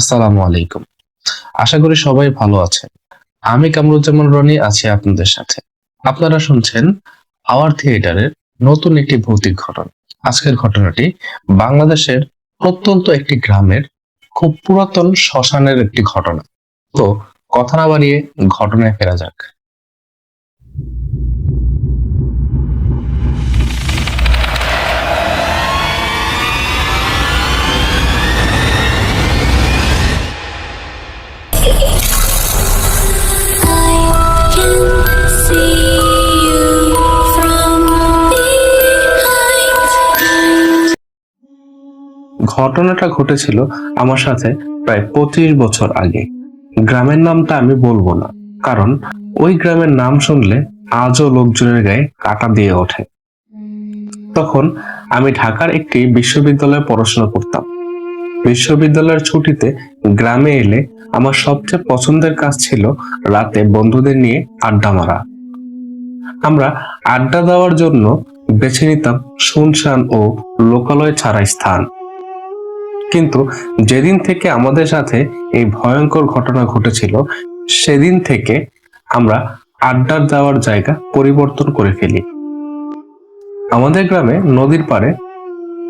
আসসালামু আলাইকুম। আশা করি সবাই ভালো আছেন। আমি কামরুজ্জামান রনি আছি আপনাদের সাথে। আপনারা শুনছেন আওয়ার থিয়েটারের নতুন একটি ভৌতিক ঘটনা। আজকের ঘটনাটি বাংলাদেশের প্রত্যন্ত একটি গ্রামের খুব পুরাতন শ্মশানের একটি ঘটনা। তো কথা না বাড়িয়ে ঘটনায় ফেরা যাক। ঘটনাটা ঘটেছিল আমার সাথে প্রায় পঁচিশ বছর আগে। গ্রামের নামটা আমি বলব না, কারণ ওই গ্রামের নাম শুনলে আজও লোকজনের গায়ে কাটা দিয়ে ওঠে। তখন আমি ঢাকার একটি বিশ্ববিদ্যালয়ে পড়াশোনা করতাম। বিশ্ববিদ্যালয়ের ছুটিতে গ্রামে এলে আমার সবচেয়ে পছন্দের কাজ ছিল রাতে বন্ধুদের নিয়ে আড্ডা মারা। আমরা আড্ডা দেওয়ার জন্য বেছে নিতাম শুনশান ও লোকালয় ছাড়া স্থান। কিন্তু যেদিন থেকে আমাদের সাথে এই ভয়ঙ্কর ঘটনা ঘটেছিল, সেদিন থেকে আমরা আড্ডার দেওয়ার জায়গা পরিবর্তন করে ফেলি। আমাদের গ্রামে নদীর পাড়ে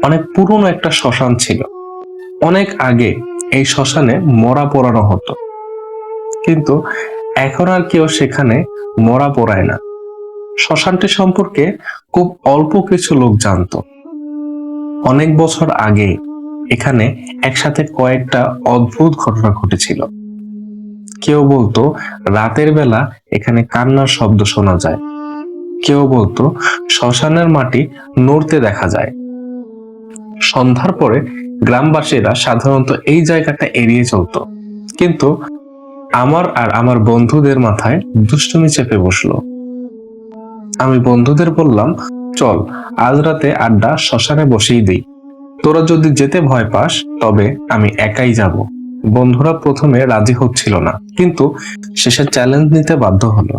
অনেক পুরনো একটা শ্মশান ছিল। অনেক আগে এই শ্মশানে মরা পোড়ানো হতো। কিন্তু এখন আর কেউ সেখানে মরা পোড়ায় না। শ্মশানটি সম্পর্কে খুব অল্প কিছু লোক জানতো। অনেক বছর আগে এখানে একসাথে কয়েকটা অদ্ভুত ঘটনা ঘটেছিল। কেউ বলতো, রাতের বেলা এখানে কান্নার শব্দ শোনা যায়। কেউ বলতো, শ্মশানের মাটি নড়তে দেখা যায়। সন্ধ্যার পরে গ্রামবাসীরা সাধারণত এই জায়গাটা এড়িয়ে চলতো। কিন্তু আমার আর আমার বন্ধুদের মাথায় দুষ্টুমি চেপে বসল। আমি বন্ধুদের বললাম, চল, আজ রাতে আড্ডা শ্মশানে বসেই দিই। তোরা যদি যেতে ভয় পাস, তবে আমি একাই যাব। বন্ধুরা প্রথমে রাজি হচ্ছিল না, কিন্তু শেষে চ্যালেঞ্জ নিতে বাধ্য হলো।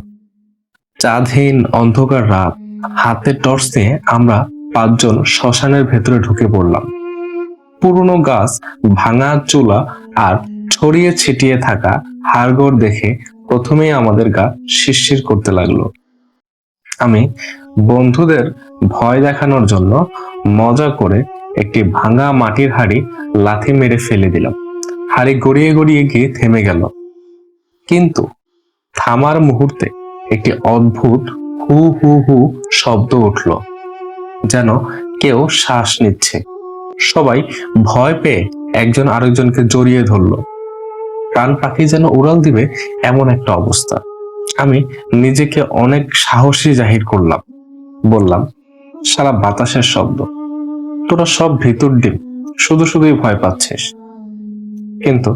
চাঁদহীন অন্ধকার রাত, হাতে টর্চ নিয়ে আমরা পাঁচজন শ্মশানের ভেতরে ঢুকে পড়লাম। পুরনো গাছ, ভাঙা চুলা আর ছড়িয়ে ছিটিয়ে থাকা হাড়গড় দেখে প্রথমেই আমাদের গা শিরশির করতে লাগল। আমি বন্ধুদের ভয় দেখানোর জন্য মজা করে একটি ভাঙা মাটির হাড়ি লাথি মেরে ফেলে দিলাম হাড়ি গড়িয়ে গড়িয়ে গিয়ে থেমে গেল। কিন্তু থামার মুহূর্তে একটি অদ্ভুত হু হু হু শব্দ উঠল, যেন কেউ শ্বাস নিচ্ছে। সবাই ভয় পেয়ে একজন আরেকজনকে জড়িয়ে ধরলো। প্রাণ পাখি যেন উড়াল দিবে এমন একটা অবস্থা। আমি নিজেকে অনেক সাহসী জাহির করলাম। বললাম সারা বাতাসের শব্দ। তোরা সব ভিতর ডিম শুধু শুধুই ভয় পাচ্ছিস। কিন্তু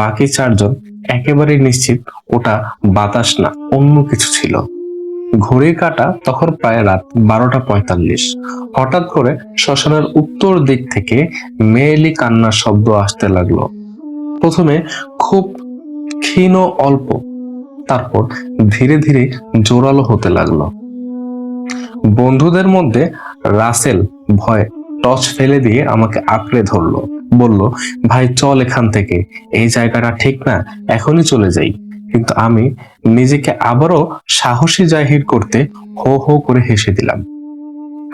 বাকি চারজন একেবারে নিশ্চিত ওটা বাতাস না, অন্য কিছু ছিল। ঘড়ির কাটা তখন প্রায় রাত বারোটা পঁয়তাল্লিশ। হঠাৎ করে শ্মশানের উত্তর দিক থেকে মেয়েলি কান্নার শব্দ আসতে লাগল। প্রথমে খুব ক্ষীণ অল্প, তারপর ধীরে ধীরে জোরালো হতে লাগল। বন্ধুদের মধ্যে রাসেল ভয় টর্চ ফেলে দিয়ে আমাকে আঁকড়ে ধরলো। বলল, ভাই, চল এখান থেকে। এই জায়গাটা ঠিক না, এখনই চলে যাই। কিন্তু আমি নিজেকে আবারও সাহসী জাহির করতে হো হো করে হেসে দিলাম।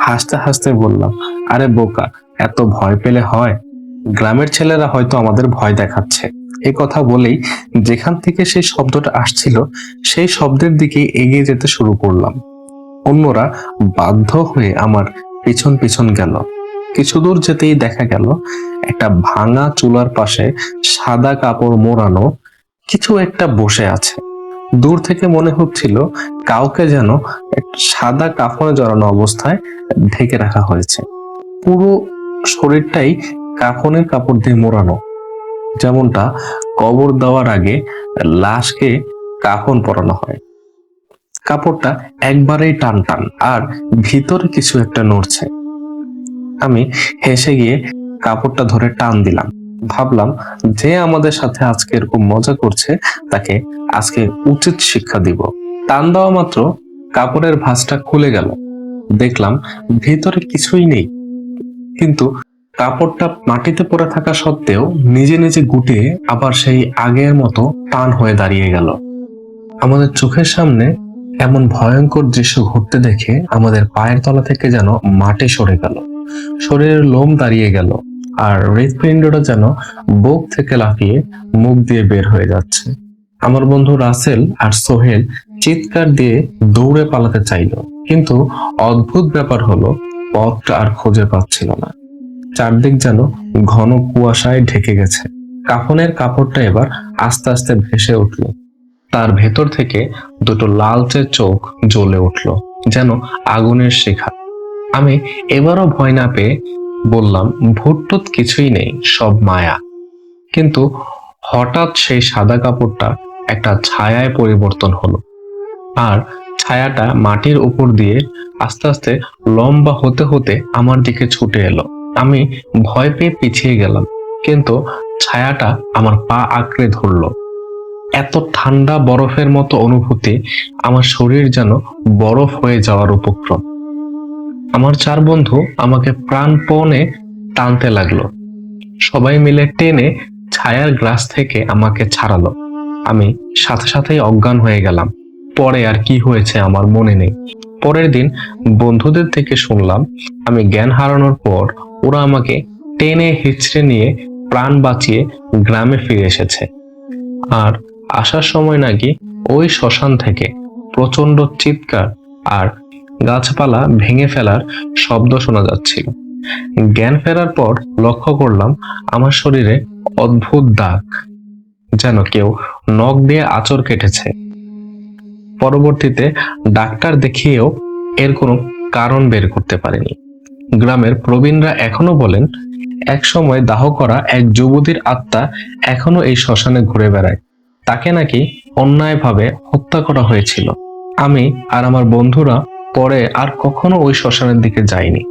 হাসতে হাসতে বললাম, আরে বোকা, এত ভয় পেলে হয়? গ্রামের ছেলেরা হয়তো আমাদের ভয় দেখাচ্ছে। এই কথা বলেই যেখান থেকে সেই শব্দটা আসছিল, সেই শব্দের দিকে এগিয়ে যেতে শুরু করলাম। অন্যরা বাধ্য হয়ে আমার পিছন পিছন গেল। কিছু দূর যেতেই দেখা গেল, একটা ভাঙা চুলার পাশে সাদা কাপড় মোড়ানো কিছু একটা বসে আছে। দূর থেকে মনে হচ্ছিল কাউকে যেন সাদা কাপড়ে জড়ানো অবস্থায় ঢেকে রাখা হয়েছে। পুরো শরীরটাই কাফনের কাপড় দিয়ে মোড়ানো। যেমনটা কবর দেওয়ার আগে লাশকে কাফন পরানো হয়। কাপড়টা একবারেই টান টান আর ভিতরে কিছু একটা নড়ছে। আমি হেসে গিয়ে কাপড়টা ধরে টান দিলাম। ভাবলাম যে আমাদের সাথে আজকে এরকম মজা করছে, তাকে আজকে উচিত শিক্ষা দিব। টান দেওয়া মাত্র কাপড়ের ভাঁজটা খুলে গেল। দেখলাম ভেতরে কিছুই নেই। কিন্তু কাপড়টা মাটিতে পড়ে থাকা সত্ত্বেও নিজে নিজে গুটিয়ে আবার সেই আগের মতো টান হয়ে দাঁড়িয়ে গেল। আমাদের চোখের সামনে এমন ভয়ঙ্কর দৃশ্য ঘটতে দেখে আমাদের পায়ের তলা থেকে যেন মাটি সরে গেল। শরীরের লোম দাঁড়িয়ে গেল, আর হৃৎপিণ্ডটা যেন বুক থেকে লাফিয়ে মুখ দিয়ে বের হয়ে যাচ্ছে। আমার বন্ধু রাসেল আর সোহেল চিৎকার দিয়ে দৌড়ে পালাতে চাইল, কিন্তু অদ্ভুত ব্যাপার হলো পথটা আর খুঁজে পাচ্ছিল না। চারদিক যেন ঘন কুয়াশায় ঢেকে গেছে। কাফনের কাপড়টা এবার আস্তে আস্তে ভেসে উঠল। তার ভেতর থেকে দুটো লালচে চোখ জ্বলে উঠল, যেন আগুনের শিখা। আমি এবারও ভয় না পেয়ে বললাম ভুটটুত কিছুই নেই, সব মায়া। কিন্তু হঠাৎ সেই সাদা কাপড়টা একটা ছায়ায় পরিবর্তন হলো। আর ছায়াটা মাটির উপর দিয়ে আস্তে আস্তে লম্বা হতে হতে আমার দিকে ছুটে এলো। আমি ভয় পেয়ে পিছিয়ে গেলাম, কিন্তু ছায়াটা আমার পা আঁকড়ে ধরলো। এত ঠান্ডা বরফের মতো অনুভূতি আমার শরীর যেন বরফ হয়ে যাওয়ার উপক্রম। আমার চার বন্ধু আমাকে প্রাণপণে টানতে লাগল। সবাই মিলে টেনে ছায়ার গ্লাস থেকে আমাকে ছাড়ালো। আমি সাথে সাথেই অজ্ঞান হয়ে গেলাম। পরে আর কি হয়েছে আমার মনে নেই। পরের দিন বন্ধুদের থেকে শুনলাম, আমি জ্ঞান হারানোর পর ওরা আমাকে টেনে হিচড়ে নিয়ে প্রাণ বাঁচিয়ে গ্রামে ফিরে এসেছে। আর আসার সময় নাকি ওই শ্মশান থেকে প্রচণ্ড চিৎকার আর গাছপালা ভেঙে ফেলার শব্দ শোনা যাচ্ছিল জ্ঞান ফেরার পর লক্ষ্য করলাম, আমার শরীরে অদ্ভুত দাগ, যেন কেউ নখ দিয়ে আঁচড় কেটেছে। পরবর্তীতে ডাক্তার দেখিয়েও এর কোনো কারণ বের করতে পারেনি। গ্রামের প্রবীণরা এখনও বলেন এক সময় দাহ করা এক যুবতীর আত্মা এখনও এই শ্মশানে ঘুরে বেড়ায়। তাকে নাকি অন্যায়ভাবে হত্যা করা হয়েছিল। আমি আর আমার বন্ধুরা পরে আর কখনো ওই শ্মশানের দিকে যাইনি।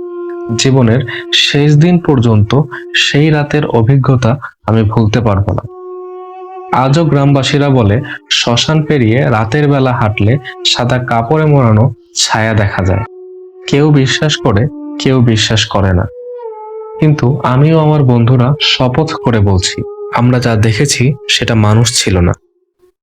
জীবনের শেষ দিন পর্যন্ত সেই রাতের অভিজ্ঞতা আমি ভুলতে পারব না। আজও গ্রামবাসীরা বলে, শ্মশান পেরিয়ে রাতের বেলা হাঁটলে সাদা কাপড়ে মোড়ানো ছায়া দেখা যায়। কেউ বিশ্বাস করে, কেউ বিশ্বাস করে না। কিন্তু আমিও আমার বন্ধুরা শপথ করে বলছি, আমরা যা দেখেছি সেটা মানুষ ছিল না।